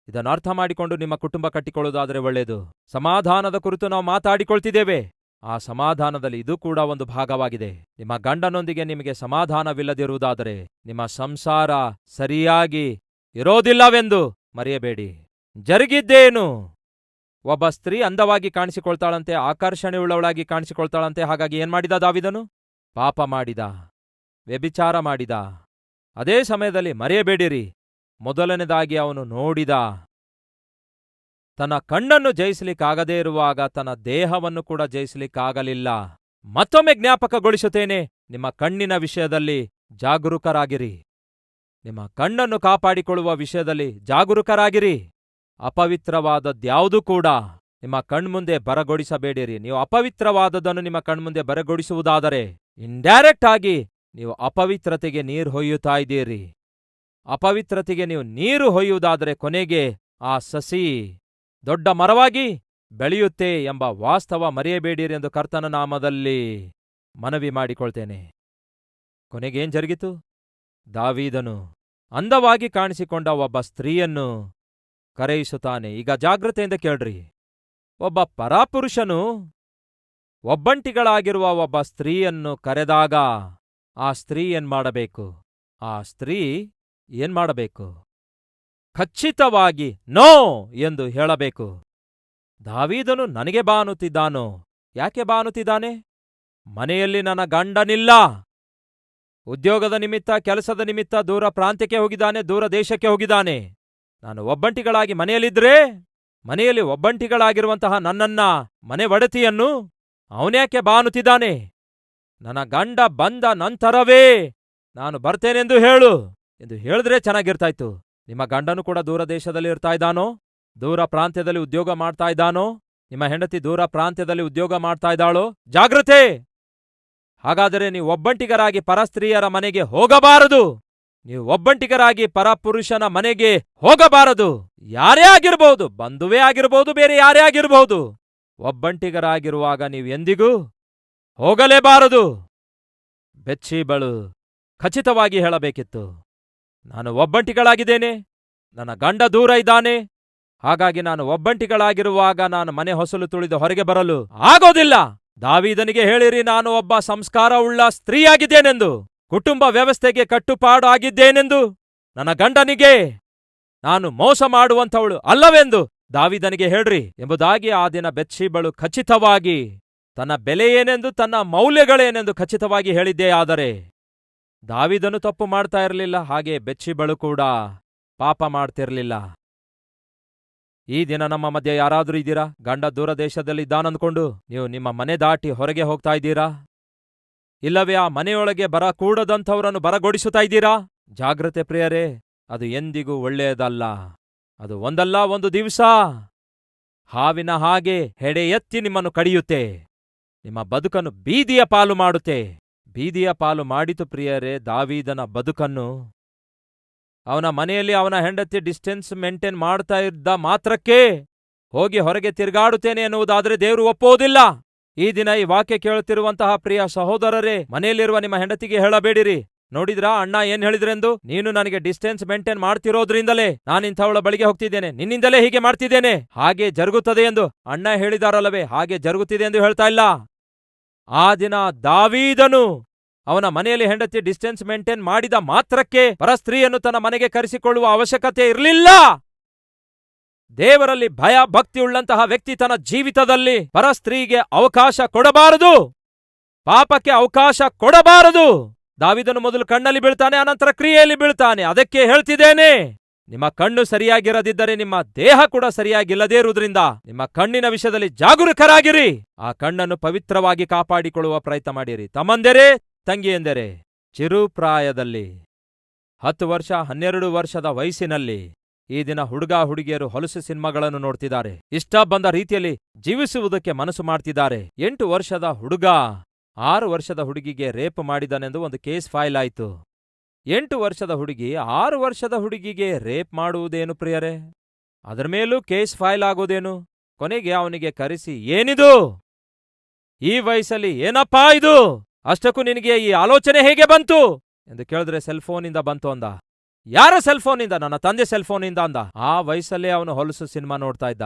ಇದನ್ನು ಅರ್ಥ ಮಾಡಿಕೊಂಡು ನಿಮ್ಮ ಕುಟುಂಬ ಕಟ್ಟಿಕೊಳ್ಳುವುದಾದರೆ ಒಳ್ಳೆಯದು. ಸಮಾಧಾನದ ಕುರಿತು ನಾವು ಮಾತಾಡಿಕೊಳ್ತಿದ್ದೇವೆ. ಆ ಸಮಾಧಾನದಲ್ಲಿ ಇದು ಕೂಡ ಒಂದು ಭಾಗವಾಗಿದೆ. ನಿಮ್ಮ ಗಂಡನೊಂದಿಗೆ ನಿಮಗೆ ಸಮಾಧಾನವಿಲ್ಲದಿರುವುದಾದರೆ ನಿಮ್ಮ ಸಂಸಾರ ಸರಿಯಾಗಿ ಇರೋದಿಲ್ಲವೆಂದು ಮರೆಯಬೇಡಿ. ಜರುಗಿದ್ದೇನು? ಒಬ್ಬ ಸ್ತ್ರೀ ಅಂದವಾಗಿ ಕಾಣಿಸಿಕೊಳ್ತಾಳಂತೆ, ಆಕರ್ಷಣೆಯುಳ್ಳವಳಾಗಿ ಕಾಣಿಸಿಕೊಳ್ತಾಳಂತೆ, ಹಾಗಾಗಿ ಏನ್ಮಾಡಿದ ದಾವಿದನು? ಪಾಪ ಮಾಡಿದ, ವ್ಯಭಿಚಾರ ಮಾಡಿದ. ಅದೇ ಸಮಯದಲ್ಲಿ ಮರೆಯಬೇಡಿರಿ. ಮೊದಲನೇದಾಗಿ ಅವನು ನೋಡಿದ ತನ್ನ ಕಣ್ಣನ್ನು ಜಯಿಸಲಿಕ್ಕಾಗದೇ ಇರುವಾಗ ತನ್ನ ದೇಹವನ್ನು ಕೂಡ ಜಯಿಸಲಿಕ್ಕಾಗಲಿಲ್ಲ. ಮತ್ತೊಮ್ಮೆ ಜ್ಞಾಪಕಗೊಳಿಸುತ್ತೇನೆ, ನಿಮ್ಮ ಕಣ್ಣಿನ ವಿಷಯದಲ್ಲಿ ಜಾಗರೂಕರಾಗಿರಿ. ನಿಮ್ಮ ಕಣ್ಣನ್ನು ಕಾಪಾಡಿಕೊಳ್ಳುವ ವಿಷಯದಲ್ಲಿ ಜಾಗರೂಕರಾಗಿರಿ. ಅಪವಿತ್ರವಾದದ್ಯಾವುದೂ ಕೂಡ ನಿಮ್ಮ ಕಣ್ಮುಂದೆ ಬರಗೊಡಿಸಬೇಡಿರಿ. ನೀವು ಅಪವಿತ್ರವಾದದನ್ನು ನಿಮ್ಮ ಕಣ್ಮುಂದೆ ಬರಗೊಡಿಸುವುದಾದರೆ ಇಂಡೈರೆಕ್ಟ್ ಆಗಿ ನೀವು ಅಪವಿತ್ರತೆಗೆ ನೀರು ಹೊಯ್ಯುತ್ತಾ ಇದ್ದೀರಿ. ಅಪವಿತ್ರತೆಗೆ ನೀವು ನೀರು ಹೊಯ್ಯುವುದಾದರೆ ಕೊನೆಗೆ ಆ ಸಸಿ ದೊಡ್ಡ ಮರವಾಗಿ ಬೆಳೆಯುತ್ತೆ ಎಂಬ ವಾಸ್ತವ ಮರೆಯಬೇಡಿರಿ ಎಂದು ಕರ್ತನ ನಾಮದಲ್ಲಿ ಮನವಿ ಮಾಡಿಕೊಳ್ತೇನೆ. ಕೊನೆಗೇನ್ ಜರುಗಿತು? ದಾವೀದನು ಅಂದವಾಗಿ ಕಾಣಿಸಿಕೊಂಡ ಒಬ್ಬ ಸ್ತ್ರೀಯನ್ನು ಕರೆಯಿಸುತ್ತಾನೆ. ಈಗ ಜಾಗ್ರತೆಯಿಂದ ಕೇಳ್ರಿ. ಒಬ್ಬ ಪರಾಪುರುಷನು ಒಬ್ಬಂಟಿಗಳಾಗಿರುವ ಒಬ್ಬ ಸ್ತ್ರೀಯನ್ನು ಕರೆದಾಗ ಆ ಸ್ತ್ರೀ ಏನ್ಮಾಡಬೇಕು ಆ ಸ್ತ್ರೀ ಏನ್ಮಾಡಬೇಕು ಖಚಿತವಾಗಿ ನೋ ಎಂದು ಹೇಳಬೇಕು. ದಾವೀದನು ನನಗೆ ಬಾನುತ್ತಿದ್ದಾನೋ ಯಾಕೆ ಬಾನುತ್ತಿದ್ದಾನೆ ಮನೆಯಲ್ಲಿ ನನ್ನ ಗಂಡನಿಲ್ಲ. ಉದ್ಯೋಗದ ನಿಮಿತ್ತ, ಕೆಲಸದ ನಿಮಿತ್ತ ದೂರ ಪ್ರಾಂತ್ಯಕ್ಕೆ ಹೋಗಿದ್ದಾನೆ, ದೂರ ದೇಶಕ್ಕೆ ಹೋಗಿದ್ದಾನೆ. ನಾನು ಒಬ್ಬಂಟಿಗಳಾಗಿ ಮನೆಯಲ್ಲಿದ್ರೆ, ಮನೆಯಲ್ಲಿ ಒಬ್ಬಂಟಿಗಳಾಗಿರುವಂತಹ ನನ್ನನ್ನ, ಮನೆ ಒಡತಿಯನ್ನು, ಅವನ್ಯಾಕೆ ಬಾನುತ್ತಿದ್ದಾನೆ ನನ್ನ ಗಂಡ ಬಂದ ನಂತರವೇ ನಾನು ಬರ್ತೇನೆಂದು ಹೇಳು ಎಂದು ಹೇಳಿದ್ರೆ ಚೆನ್ನಾಗಿರ್ತಾಯ್ತು. ನಿಮ್ಮ ಗಂಡನು ಕೂಡ ದೂರ ದೇಶದಲ್ಲಿ ಇರ್ತಾ ಇದ್ದಾನೋ? ದೂರ ಪ್ರಾಂತ್ಯದಲ್ಲಿ ಉದ್ಯೋಗ ಮಾಡ್ತಾ ಇದ್ದಾನೋ? ನಿಮ್ಮ ಹೆಂಡತಿ ದೂರ ಪ್ರಾಂತ್ಯದಲ್ಲಿ ಉದ್ಯೋಗ ಮಾಡ್ತಾ ಇದ್ದಾಳೋ? ಜಾಗ್ರತೆ! ಹಾಗಾದರೆ ನೀವು ಒಬ್ಬಂಟಿಗರಾಗಿ ಪರಸ್ತ್ರೀಯರ ಮನೆಗೆ ಹೋಗಬಾರದು. ನೀವು ಒಬ್ಬಂಟಿಗರಾಗಿ ಪರಪುರುಷನ ಮನೆಗೆ ಹೋಗಬಾರದು. ಯಾರೇ ಆಗಿರಬಹುದು ಬಂಧುವೇ ಆಗಿರಬಹುದು ಬೇರೆ ಯಾರೇ ಆಗಿರಬಹುದು ಒಬ್ಬಂಟಿಗರಾಗಿರುವಾಗ ನೀವು ಎಂದಿಗೂ ಹೋಗಲೇಬಾರದು. ಬೆಚ್ಚಿಬಳು, ಖಚಿತವಾಗಿ ಹೇಳಬೇಕಿತ್ತು. ನಾನು ಒಬ್ಬಂಟಿಗಳಾಗಿದ್ದೇನೆ, ನನ್ನ ಗಂಡ ದೂರ ಇದ್ದಾನೆ. ಹಾಗಾಗಿ ನಾನು ಒಬ್ಬಂಟಿಗಳಾಗಿರುವಾಗ ನಾನು ಮನೆ ಹೊಸಲು ತುಳಿದು ಹೊರಗೆ ಬರಲು ಆಗೋದಿಲ್ಲ. ದಾವಿದನಿಗೆ ಹೇಳಿರಿ, ನಾನು ಒಬ್ಬ ಸಂಸ್ಕಾರವುಳ್ಳ ಸ್ತ್ರೀಯಾಗಿದ್ದೇನೆಂದು, ಕುಟುಂಬ ವ್ಯವಸ್ಥೆಗೆ ಕಟ್ಟುಪಾಡು ಆಗಿದ್ದೇನೆಂದು ನನ್ನ ಗಂಡನಿಗೆ ನಾನು ಮೋಸ ಮಾಡುವಂಥವಳು ಅಲ್ಲವೆಂದು ದಾವಿದನಿಗೆ ಹೇಳ್ರಿ ಎಂಬುದಾಗಿ ಆ ದಿನ ಬೆಚ್ಚಿಬಳು ಖಚಿತವಾಗಿ ತನ್ನ ಬೆಲೆ ಏನೆಂದು ತನ್ನ ಮೌಲ್ಯಗಳೇನೆಂದು ಖಚಿತವಾಗಿ ಹೇಳಿದ್ದೇ ಆದರೆ, ದಾವಿದನು ತಪ್ಪು ಮಾಡ್ತಾ ಇರಲಿಲ್ಲ, ಹಾಗೆ ಬೆಚ್ಚಿಬಳು ಕೂಡ ಪಾಪ ಮಾಡ್ತಿರ್ಲಿಲ್ಲ. ಈ ದಿನ ನಮ್ಮ ಮಧ್ಯೆ ಯಾರಾದರೂ ಇದ್ದೀರಾ? ಗಂಡ ದೂರ ದೇಶದಲ್ಲಿ ಇದ್ದಾನಂದ್ಕೊಂಡು ನೀವು ನಿಮ್ಮ ಮನೆ ದಾಟಿ ಹೊರಗೆ ಹೋಗ್ತಾ ಇದ್ದೀರಾ? ಇಲ್ಲವೇ ಆ ಮನೆಯೊಳಗೆ ಬರಕೂಡದಂಥವರನ್ನು ಬರಗೊಡಿಸುತ್ತಾ ಇದ್ದೀರಾ? ಜಾಗ್ರತೆ ಪ್ರಿಯರೇ, ಅದು ಎಂದಿಗೂ ಒಳ್ಳೆಯದಲ್ಲ. ಅದು ಒಂದಲ್ಲ, ಒಂದು ದಿವಸ. ಹಾವಿನ ಹಾಗೆ ಹೆಡೆ ಎತ್ತಿ ನಿಮ್ಮನ್ನು ಕಡಿಯುತ್ತೆ. ನಿಮ್ಮ ಬದುಕನ್ನು ಬೀದಿಯ ಪಾಲು ಮಾಡುತ್ತೆ. ಬೀದಿಯ ಪಾಲು ಮಾಡಿತು ಪ್ರಿಯರೇ, ದಾವೀದನ ಬದುಕನ್ನು. ಅವನ ಮನೆಯಲ್ಲಿ ಅವನ ಹೆಂಡತಿ ಡಿಸ್ಟೆನ್ಸ್ ಮೇಂಟೈನ್ ಮಾಡ್ತಾ ಇದ್ದ ಮಾತ್ರಕ್ಕೆ ಹೋಗಿ ಹೊರಗೆ ತಿರುಗಾಡುತ್ತೇನೆ ಎನ್ನುವುದಾದರೆ ದೇವರು ಒಪ್ಪುವುದಿಲ್ಲ. ಈ ದಿನ ಈ ವಾಕ್ಯ ಕೇಳುತ್ತಿರುವಂತಹ ಪ್ರಿಯ ಸಹೋದರರೇ, ಮನೆಯಲ್ಲಿರುವ ನಿಮ್ಮ ಹೆಂಡತಿಗೆ ಹೇಳಬೇಡಿರಿ. ನೋಡಿದ್ರಾ ಅಣ್ಣ ಏನ್ ಹೇಳಿದ್ರೆಂದು? ನೀನು ನನಗೆ ಡಿಸ್ಟೆನ್ಸ್ ಮೇಂಟೈನ್ ಮಾಡ್ತಿರೋದ್ರಿಂದಲೇ ನಾನಿಂಥವಳ ಬಳಿಗೆ ಹೋಗ್ತಿದ್ದೇನೆ. ನಿನ್ನಿಂದಲೇ ಹೀಗೆ ಮಾಡ್ತಿದ್ದೇನೆ. ಹಾಗೆ ಜರುಗುತ್ತದೆ ಎಂದು ಅಣ್ಣ ಹೇಳಿದಾರಲ್ಲವೇ, ಹಾಗೆ ಜರುಗುತ್ತಿದೆ ಎಂದು ಹೇಳ್ತಾ ಇಲ್ಲ. ಆ ದಿನ ದಾವೀದನು ಅವನ ಮನೆಯಲ್ಲಿ ಹೆಂಡತಿ ಡಿಸ್ಟೆನ್ಸ್ ಮೇಂಟೈನ್ ಮಾಡಿದ ಮಾತ್ರಕ್ಕೆ ಪರಸ್ತ್ರೀಯನ್ನು ತನ್ನ ಮನೆಗೆ ಕರೆಸಿಕೊಳ್ಳುವ ಅವಶ್ಯಕತೆ ಇರಲಿಲ್ಲ. ದೇವರಲ್ಲಿ ಭಯ ಭಕ್ತಿಯುಳ್ಳಂತಹ ವ್ಯಕ್ತಿ ತನ್ನ ಜೀವಿತದಲ್ಲಿ ಪರಸ್ತ್ರೀಗೆ ಅವಕಾಶ ಕೊಡಬಾರದು. ಪಾಪಕ್ಕೆ ಅವಕಾಶ ಕೊಡಬಾರದು. ದಾವಿದನು ಮೊದಲು ಕಣ್ಣಲ್ಲಿ ಬೀಳ್ತಾನೆ ಅನಂತರ ಕ್ರಿಯೆಯಲ್ಲಿ ಬೀಳ್ತಾನೆ. ಅದಕ್ಕೆ ಹೇಳ್ತಿದ್ದೇನೆ. ನಿಮ್ಮ ಕಣ್ಣು ಸರಿಯಾಗಿರದಿದ್ದರೆ ನಿಮ್ಮ ದೇಹ ಕೂಡ ಸರಿಯಾಗಿಲ್ಲದೇ ಇರುವುದರಿಂದ ನಿಮ್ಮ ಕಣ್ಣಿನ ವಿಷಯದಲ್ಲಿ ಜಾಗರೂಕರಾಗಿರಿ. ಆ ಕಣ್ಣನ್ನು ಪವಿತ್ರವಾಗಿ ಕಾಪಾಡಿಕೊಳ್ಳುವ ಪ್ರಯತ್ನ ಮಾಡಿರಿ. ತಮ್ಮಂದೆರೇ, ತಂಗಿಯೆಂದರೆ, ಚಿರುಪ್ರಾಯದಲ್ಲಿ ಹತ್ತು ವರ್ಷ, ಹನ್ನೆರಡು ವರ್ಷದ ವಯಸ್ಸಿನಲ್ಲಿ ಈ ದಿನ ಹುಡುಗ ಹುಡುಗಿಯರು ಹೊಲಸು ಸಿನಿಮಾಗಳನ್ನು ನೋಡ್ತಿದ್ದಾರೆ. ಇಷ್ಟ ಬಂದ ರೀತಿಯಲ್ಲಿ ಜೀವಿಸುವುದಕ್ಕೆ ಮನಸ್ಸು ಮಾಡ್ತಿದ್ದಾರೆ. ಎಂಟು ವರ್ಷದ ಹುಡುಗ ಆರು ವರ್ಷದ ಹುಡುಗಿಗೆ ರೇಪ್ ಮಾಡಿದನೆಂದು ಒಂದು ಕೇಸ್ ಫೈಲ್ ಆಯಿತು. ಎಂಟು ವರ್ಷದ ಹುಡುಗಿ ಆರು ವರ್ಷದ ಹುಡುಗಿಗೆ ರೇಪ್ ಮಾಡುವುದೇನು ಪ್ರಿಯರೇ? ಅದರ ಮೇಲೂ ಕೇಸ್ ಫೈಲ್ ಆಗೋದೇನು? ಕೊನೆಗೆ ಅವನಿಗೆ ಕರೆಸಿ, ಏನಿದು? ಈ ವಯಸ್ಸಲ್ಲಿ ಏನಪ್ಪಾ ಇದು? ಅಷ್ಟಕ್ಕೂ ನಿನಗೆ ಈ ಆಲೋಚನೆ ಹೇಗೆ ಬಂತು? ಎಂದು ಕೇಳಿದ್ರೆ ಸೆಲ್ಫೋನಿಂದ ಬಂತು ಅಂದ. ಯಾರ ಸೆಲ್ಫೋನಿಂದ? ನನ್ನ ತಂದೆ ಸೆಲ್ಫೋನಿಂದ ಅಂದ. ಆ ವಯಸ್ಸಲ್ಲೇ ಅವನು ಹೊಲಸು ಸಿನಿಮಾ ನೋಡ್ತಾ ಇದ್ದ.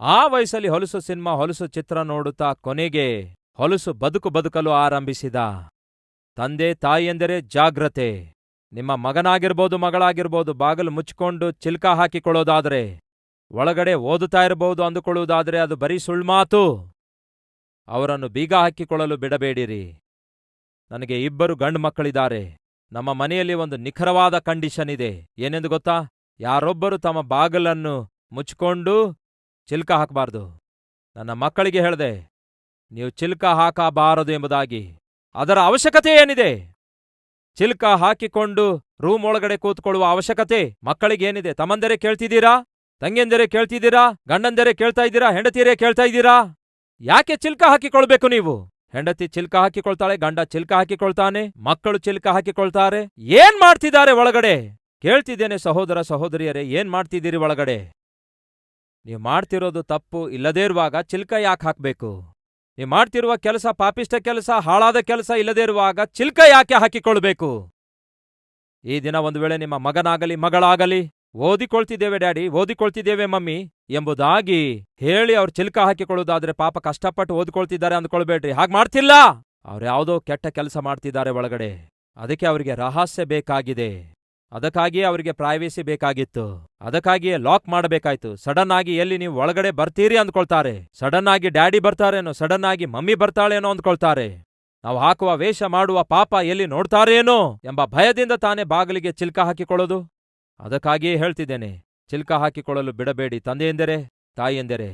ಆ ವಯಸ್ಸಲ್ಲಿ ಹೊಲಸು ಸಿನಿಮಾ, ಹೊಲಸು ಚಿತ್ರ ನೋಡುತ್ತಾ ಕೊನೆಗೆ ಹೊಲಸು ಬದುಕು ಬದುಕಲು ಆರಂಭಿಸಿದ. ತಂದೆ, ತಾಯಿಯೆಂದರೆ ಜಾಗ್ರತೆ. ನಿಮ್ಮ ಮಗನಾಗಿರ್ಬೋದು, ಮಗಳಾಗಿರ್ಬೋದು, ಬಾಗಿಲು ಮುಚ್ಕೊಂಡು ಚಿಲ್ಕ ಹಾಕಿಕೊಳ್ಳೋದಾದರೆ, ಒಳಗಡೆ ಓದುತ್ತಾ ಇರಬಹುದು ಅಂದುಕೊಳ್ಳುವುದಾದರೆ ಅದು ಬರೀ ಸುಳ್ಮಾತು ಅವರನ್ನು ಬೀಗ ಹಾಕಿಕೊಳ್ಳಲು ಬಿಡಬೇಡಿರಿ. ನನಗೆ ಇಬ್ಬರು ಗಂಡು ಮಕ್ಕಳಿದ್ದಾರೆ. ನಮ್ಮ ಮನೆಯಲ್ಲಿ ಒಂದು ನಿಖರವಾದ ಕಂಡೀಷನ್ ಇದೆ. ಏನೆಂದು ಗೊತ್ತಾ? ಯಾರೊಬ್ಬರು ತಮ್ಮ ಬಾಗಿಲನ್ನು ಮುಚ್ಕೊಂಡು ಚಿಲ್ಕ ಹಾಕಬಾರ್ದು. ನನ್ನ ಮಕ್ಕಳಿಗೆ ಹೇಳಿದೆ, ನೀವು ಚಿಲ್ಕ ಹಾಕಬಾರದು ಎಂಬುದಾಗಿ. ಅದರ ಅವಶ್ಯಕತೆ ಏನಿದೆ? ಚಿಲ್ಕ ಹಾಕಿಕೊಂಡು ರೂಮ್ ಒಳಗಡೆ ಕೂತ್ಕೊಳ್ಳುವ ಅವಶ್ಯಕತೆ ಮಕ್ಕಳಿಗೇನಿದೆ? ತಮ್ಮಂದರೆ ಕೇಳ್ತಿದ್ದೀರಾ? ತಂಗಿಯಂದರೆ ಕೇಳ್ತಿದ್ದೀರಾ? ಗಂಡಂದರೆ ಕೇಳ್ತಾ ಇದ್ದೀರಾ ಹೆಂಡತಿಯರೇ ಕೇಳ್ತಾ ಇದ್ದೀರಾ ಯಾಕೆ ಚಿಲ್ಕ ಹಾಕಿಕೊಳ್ಬೇಕು ನೀವು? ಹೆಂಡತಿ ಚಿಲ್ಕ ಹಾಕಿಕೊಳ್ತಾಳೆ, ಗಂಡ ಚಿಲ್ಕ ಹಾಕಿಕೊಳ್ತಾನೆ, ಮಕ್ಕಳು ಚಿಲ್ಕ ಹಾಕಿಕೊಳ್ತಾರೆ. ಏನ್ ಮಾಡ್ತಿದ್ದಾರೆ ಒಳಗಡೆ? ಕೇಳ್ತಿದ್ದೇನೆ ಸಹೋದರ ಸಹೋದರಿಯರೇ, ಏನ್ ಮಾಡ್ತಿದ್ದೀರಿ ಒಳಗಡೆ? ನೀವು ಮಾಡ್ತಿರೋದು ತಪ್ಪು, ಇಲ್ಲದೇ ಇರುವಾಗ ಚಿಲ್ಕ ಯಾಕೆ ಹಾಕ್ಬೇಕು? ನೀವು ಮಾಡ್ತಿರುವ ಕೆಲಸ ಪಾಪಿಷ್ಟ ಕೆಲಸ, ಹಾಳಾದ ಕೆಲಸ ಇಲ್ಲದೇ ಇರುವಾಗ ಚಿಲ್ಕ ಯಾಕೆ ಹಾಕಿಕೊಳ್ಬೇಕು ಈ ದಿನ ಒಂದು ವೇಳೆ ನಿಮ್ಮ ಮಗನಾಗಲಿ, ಮಗಳಾಗಲಿ, ಓದಿಕೊಳ್ತಿದ್ದೇವೆ ಡ್ಯಾಡಿ, ಓದಿಕೊಳ್ತಿದ್ದೇವೆ ಮಮ್ಮಿ ಎಂಬುದಾಗಿ ಹೇಳಿ ಅವ್ರು ಚಿಲ್ಕ ಹಾಕಿಕೊಳ್ಳುವುದಾದ್ರೆ ಪಾಪ ಕಷ್ಟಪಟ್ಟು ಓದಿಕೊಳ್ತಿದ್ದಾರೆ ಅಂದ್ಕೊಳ್ಬೇಡ್ರಿ. ಹಾಗೆ ಮಾಡ್ತಿಲ್ಲ? ಅವ್ರು ಯಾವುದೋ ಕೆಟ್ಟ ಕೆಲಸ ಮಾಡ್ತಿದ್ದಾರೆ ಒಳಗಡೆ. ಅದಕ್ಕೆ ಅವರಿಗೆ ರಹಸ್ಯ ಬೇಕಾಗಿದೆ. ಅದಕ್ಕಾಗಿಯೇ ಅವರಿಗೆ ಪ್ರೈವೇಸಿ ಬೇಕಾಗಿತ್ತು. ಅದಕ್ಕಾಗಿಯೇ ಲಾಕ್ ಮಾಡಬೇಕಾಯ್ತು. ಸಡನ್ ಆಗಿ ಎಲ್ಲಿ ನೀವು ಒಳಗಡೆ ಬರ್ತೀರಿ ಅಂದ್ಕೊಳ್ತಾರೆ. ಸಡನ್ ಆಗಿ ಡ್ಯಾಡಿ ಬರ್ತಾರೇನೋ ಸಡನ್ ಆಗಿ ಮಮ್ಮಿ ಬರ್ತಾಳೇನೋ ಅಂದ್ಕೊಳ್ತಾರೆ. ನಾವು ಹಾಕುವ ವೇಷ ಮಾಡುವ ಪಾಪ ಎಲ್ಲಿ ನೋಡ್ತಾರೇನೋ ಎಂಬ ಭಯದಿಂದ ತಾನೇ ಬಾಗಿಲಿಗೆ ಚಿಲ್ಕ ಹಾಕಿಕೊಳ್ಳೋದು. ಅದಕ್ಕಾಗಿಯೇ ಹೇಳ್ತಿದ್ದೇನೆ, ಚಿಲ್ಕ ಹಾಕಿಕೊಳ್ಳಲು ಬಿಡಬೇಡಿ ತಂದೆಯೆಂದರೆ, ತಾಯಿಯೆಂದರೆ.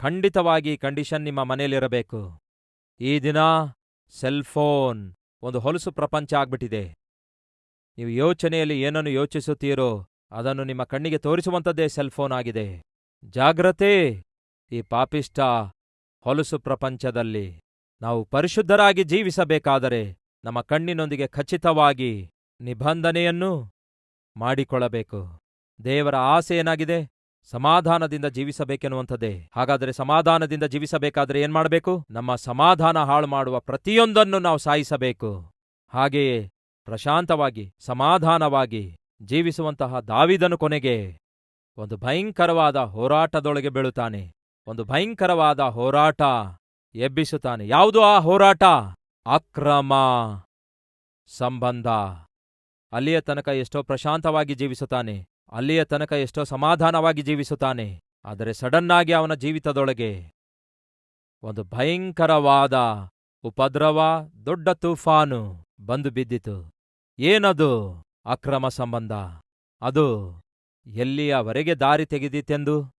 ಖಂಡಿತವಾಗಿ ಕಂಡೀಷನ್ ನಿಮ್ಮ ಮನೆಯಲ್ಲಿರಬೇಕು. ಈ ದಿನ ಸೆಲ್ಫೋನ್ ಒಂದು ಹೊಲಸು ಪ್ರಪಂಚ ಆಗ್ಬಿಟ್ಟಿದೆ. ನೀವು ಯೋಚನೆಯಲ್ಲಿ ಏನನ್ನು ಯೋಚಿಸುತ್ತೀರೋ ಅದನ್ನು ನಿಮ್ಮ ಕಣ್ಣಿಗೆ ತೋರಿಸುವಂಥದ್ದೇ ಸೆಲ್ಫೋನ್ ಆಗಿದೆ. ಜಾಗ್ರತೆ! ಈ ಪಾಪಿಷ್ಟ ಹೊಲಸು ಪ್ರಪಂಚದಲ್ಲಿ ನಾವು ಪರಿಶುದ್ಧರಾಗಿ ಜೀವಿಸಬೇಕಾದರೆ ನಮ್ಮ ಕಣ್ಣಿನೊಂದಿಗೆ ಖಚಿತವಾಗಿ ನಿಬಂಧನೆಯನ್ನು ಮಾಡಿಕೊಳ್ಳಬೇಕು. ದೇವರ ಆಸೆ ಏನಾಗಿದೆ? ಸಮಾಧಾನದಿಂದ ಜೀವಿಸಬೇಕೆನ್ನುವಂಥದ್ದೇ. ಹಾಗಾದರೆ ಸಮಾಧಾನದಿಂದ ಜೀವಿಸಬೇಕಾದ್ರೆ ಏನ್ಮಾಡಬೇಕು? ನಮ್ಮ ಸಮಾಧಾನ ಹಾಳು ಮಾಡುವ ಪ್ರತಿಯೊಂದನ್ನು ನಾವು ಸಾಯಿಸಬೇಕು. ಹಾಗೆಯೇ ಪ್ರಶಾಂತವಾಗಿ, ಸಮಾಧಾನವಾಗಿ ಜೀವಿಸುವಂತಹ ದಾವಿದನು ಕೊನೆಗೆ ಒಂದು ಭಯಂಕರವಾದ ಹೋರಾಟದೊಳಗೆ ಬೀಳುತ್ತಾನೆ. ಒಂದು ಭಯಂಕರವಾದ ಹೋರಾಟ ಎಬ್ಬಿಸುತ್ತಾನೆ. ಯಾವುದು ಆ ಹೋರಾಟ? ಅಕ್ರಮ ಸಂಬಂಧ. ಅಲ್ಲಿಯ ತನಕ ಎಷ್ಟೋ ಪ್ರಶಾಂತವಾಗಿ ಜೀವಿಸುತ್ತಾನೆ. ಅಲ್ಲಿಯ ತನಕ ಎಷ್ಟೋ ಸಮಾಧಾನವಾಗಿ ಜೀವಿಸುತ್ತಾನೆ. ಆದರೆ ಸಡನ್ನಾಗಿ ಅವನ ಜೀವಿತದೊಳಗೆ ಒಂದು ಭಯಂಕರವಾದ ಉಪದ್ರವ, ದೊಡ್ಡ ತೂಫಾನು ಬಂದು ಬಿದ್ದಿತು. ಏನದು ಅಕ್ರಮ ಸಂಬಂಧ? ಅದು ಎಲ್ಲಿಯವರೆಗೆ ದಾರಿ ತೆಗೆದಿತೆಂದು?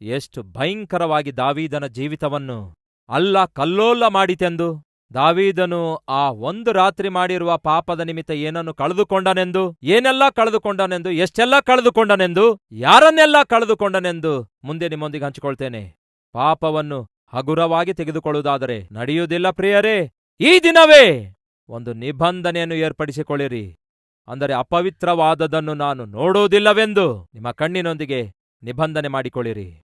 ಎಷ್ಟು ಭಯಂಕರವಾಗಿ ದಾವೀದನ ಜೀವಿತವನ್ನು ಅಲ್ಲ ಕಲ್ಲೋಲ್ಲ ಮಾಡಿತೆಂದು? ದಾವೀದನು ಆ ಒಂದು ರಾತ್ರಿ ಮಾಡಿರುವ ಪಾಪದ ನಿಮಿತ್ತ ಏನನ್ನು ಕಳೆದುಕೊಂಡನೆಂದು? ಏನೆಲ್ಲ ಕಳೆದುಕೊಂಡನೆಂದು? ಎಷ್ಟೆಲ್ಲ ಕಳೆದುಕೊಂಡನೆಂದು? ಯಾರನ್ನೆಲ್ಲ ಕಳೆದುಕೊಂಡನೆಂದು ಮುಂದೆ ನಿಮ್ಮೊಂದಿಗೆ ಹಂಚಿಕೊಳ್ತೇನೆ. ಪಾಪವನ್ನು ಹಗುರವಾಗಿ ತೆಗೆದುಕೊಳ್ಳುವುದಾದರೆ ನಡೆಯುವುದಿಲ್ಲ ಪ್ರಿಯರೇ. ಈ ದಿನವೇ ಒಂದು ನಿಬಂಧನೆಯನ್ನು ಏರ್ಪಡಿಸಿಕೊಳ್ಳಿರಿ. ಅಂದರೆ ಅಪವಿತ್ರವಾದದನ್ನು ನಾನು ನೋಡುವುದಿಲ್ಲವೆಂದು ನಿಮ್ಮ ಕಣ್ಣಿನೊಂದಿಗೆ ನಿಬಂಧನೆ ಮಾಡಿಕೊಳ್ಳಿರಿ.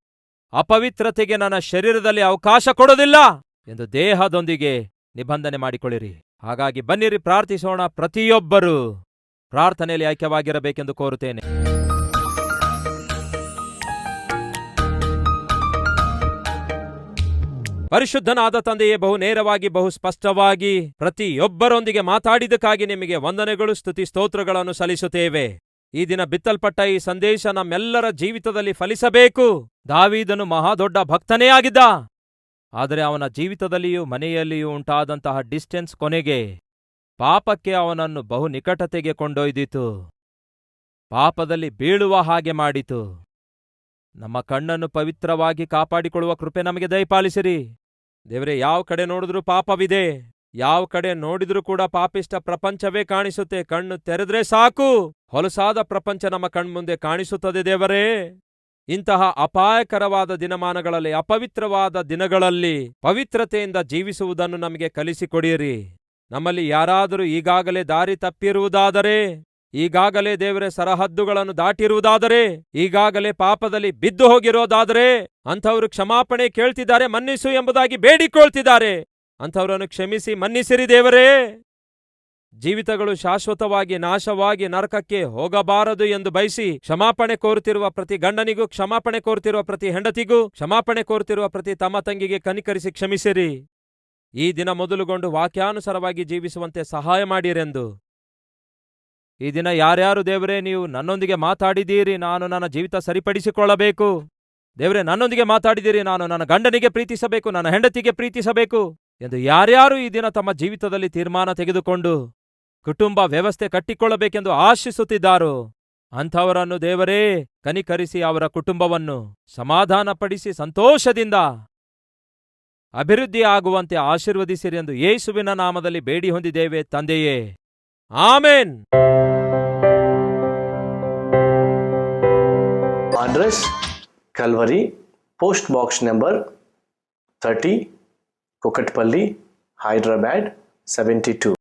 ಅಪವಿತ್ರತೆಗೆ ನನ್ನ ಶರೀರದಲ್ಲಿ ಅವಕಾಶ ಕೊಡೋದಿಲ್ಲ ಎಂದು ದೇಹದೊಂದಿಗೆ ನಿಬಂಧನೆ ಮಾಡಿಕೊಳ್ಳಿರಿ. ಹಾಗಾಗಿ ಬನ್ನಿರಿ, ಪ್ರಾರ್ಥಿಸೋಣ ಪ್ರತಿಯೊಬ್ಬರೂ. ಪ್ರಾರ್ಥನೆಯಲ್ಲಿ ಐಕ್ಯವಾಗಿರಬೇಕೆಂದು ಕೋರುತ್ತೇನೆ. ಪರಿಶುದ್ಧನಾದ ತಂದೆಯೇ, ಬಹು ನೇರವಾಗಿ, ಬಹು ಸ್ಪಷ್ಟವಾಗಿ ಪ್ರತಿಯೊಬ್ಬರೊಂದಿಗೆ ಮಾತಾಡಿದಕ್ಕಾಗಿ ನಿಮಗೆ ವಂದನೆಗಳು, ಸ್ತುತಿ, ಸ್ತೋತ್ರಗಳನ್ನು ಸಲ್ಲಿಸುತ್ತೇವೆ. ಈ ದಿನ ಬಿತ್ತಲ್ಪಟ್ಟ ಈ ಸಂದೇಶ ನಮ್ಮೆಲ್ಲರ ಜೀವಿತದಲ್ಲಿ ಫಲಿಸಬೇಕು. ದಾವೀದನು ಮಹಾದೊಡ್ಡ ಭಕ್ತನೇ ಆಗಿದ್ದ. ಆದರೆ ಅವನ ಜೀವಿತದಲ್ಲಿಯೂ ಮನೆಯಲ್ಲಿಯೂ ಉಂಟಾದಂತಹ ಡಿಸ್ಟೆನ್ಸ್ ಕೊನೆಗೆ ಪಾಪಕ್ಕೆ ಅವನನ್ನು ಬಹು ನಿಕಟತೆಗೆ ಕೊಂಡೊಯ್ದಿತು. ಪಾಪದಲ್ಲಿ ಬೀಳುವ ಹಾಗೆ ಮಾಡಿತು. ನಮ್ಮ ಕಣ್ಣನ್ನು ಪವಿತ್ರವಾಗಿ ಕಾಪಾಡಿಕೊಳ್ಳುವ ಕೃಪೆ ನಮಗೆ ದಯಪಾಲಿಸಿರಿ. ದೇವರೇ, ಯಾವ ಕಡೆ ನೋಡಿದ್ರೂ ಪಾಪವಿದೆ. ಯಾವ ಕಡೆ ನೋಡಿದ್ರೂ ಕೂಡ ಪಾಪಿಷ್ಟ ಪ್ರಪಂಚವೇ ಕಾಣಿಸುತ್ತೆ. ಕಣ್ಣು ತೆರೆದ್ರೆ ಸಾಕು. ಹೊಲಸಾದ ಪ್ರಪಂಚ ನಮ್ಮ ಕಣ್ಮುಂದೆ ಕಾಣಿಸುತ್ತದೆ ದೇವರೇ. ಇಂತಹ ಅಪಾಯಕರವಾದ ದಿನಮಾನಗಳಲ್ಲಿ, ಅಪವಿತ್ರವಾದ ದಿನಗಳಲ್ಲಿ ಪವಿತ್ರತೆಯಿಂದ ಜೀವಿಸುವುದನ್ನು ನಮಗೆ ಕಲಿಸಿಕೊಡಿರಿ. ನಮ್ಮಲ್ಲಿ ಯಾರಾದರೂ ಈಗಾಗಲೇ ದಾರಿ ತಪ್ಪಿರುವುದಾದರೆ ಈಗಾಗಲೇ ದೇವರ ಸರಹದ್ದುಗಳನ್ನು ದಾಟಿರುವುದಾದರೆ, ಈಗಾಗಲೇ ಪಾಪದಲ್ಲಿ ಬಿದ್ದು ಹೋಗಿರೋದಾದರೆ ಅಂಥವರು ಕ್ಷಮಾಪಣೆ ಕೇಳ್ತಿದ್ದಾರೆ, ಮನ್ನಿಸು ಎಂಬುದಾಗಿ ಬೇಡಿಕೊಳ್ತಿದ್ದಾರೆ. ಅಂಥವರನ್ನು ಕ್ಷಮಿಸಿ, ಮನ್ನಿಸಿರಿ ದೇವರೇ. ಜೀವಿತಗಳು ಶಾಶ್ವತವಾಗಿ, ನಾಶವಾಗಿ, ನರಕಕ್ಕೆ ಹೋಗಬಾರದು ಎಂದು ಬಯಸಿ ಕ್ಷಮಾಪಣೆ ಕೋರುತ್ತಿರುವ ಪ್ರತಿ ಗಂಡನಿಗೂ, ಕ್ಷಮಾಪಣೆ ಕೋರುತ್ತಿರುವ ಪ್ರತಿ ಹೆಂಡತಿಗೂ, ಕ್ಷಮಾಪಣೆ ಕೋರುತ್ತಿರುವ ಪ್ರತಿ ತಮ್ಮ ತಂಗಿಗೆ ಕನಿಕರಿಸಿ ಕ್ಷಮಿಸಿರಿ. ಈ ದಿನ ಮೊದಲುಗೊಂಡು ವಾಕ್ಯಾನುಸಾರವಾಗಿ ಜೀವಿಸುವಂತೆ ಸಹಾಯ ಮಾಡಿರೆಂದು. ಈ ದಿನ ಯಾರ್ಯಾರು ದೇವರೇ, ನೀವು ನನ್ನೊಂದಿಗೆ ಮಾತಾಡಿದ್ದೀರಿ, ನಾನು ನನ್ನ ಜೀವಿತ ಸರಿಪಡಿಸಿಕೊಳ್ಳಬೇಕು. ದೇವರೇ, ನನ್ನೊಂದಿಗೆ ಮಾತಾಡಿದ್ದೀರಿ, ನಾನು ನನ್ನ ಗಂಡನಿಗೆ ಪ್ರೀತಿಸಬೇಕು, ನನ್ನ ಹೆಂಡತಿಗೆ ಪ್ರೀತಿಸಬೇಕು ಎಂದು ಯಾರ್ಯಾರು ಈ ದಿನ ತಮ್ಮ ಜೀವಿತದಲ್ಲಿ ತೀರ್ಮಾನ ತೆಗೆದುಕೊಂಡು ಕುಟುಂಬ ವ್ಯವಸ್ಥೆ ಕಟ್ಟಿಕೊಳ್ಳಬೇಕೆಂದು ಆಶಿಸುತ್ತಿದ್ದಾರೋ, ಅಂಥವರನ್ನು ದೇವರೇ ಕನಿಕರಿಸಿ ಅವರ ಕುಟುಂಬವನ್ನು ಸಮಾಧಾನಪಡಿಸಿ ಸಂತೋಷದಿಂದ ಅಭಿವೃದ್ಧಿ ಆಗುವಂತೆ ಆಶೀರ್ವದಿಸಿರಿ ಎಂದು ಯೇಸುವಿನ ನಾಮದಲ್ಲಿ ಬೇಡಿ ಹೊಂದಿದ್ದೇವೆ ತಂದೆಯೇ. Amen. Address Calvary post box number thirty Kukatpally Hyderabad seventy two.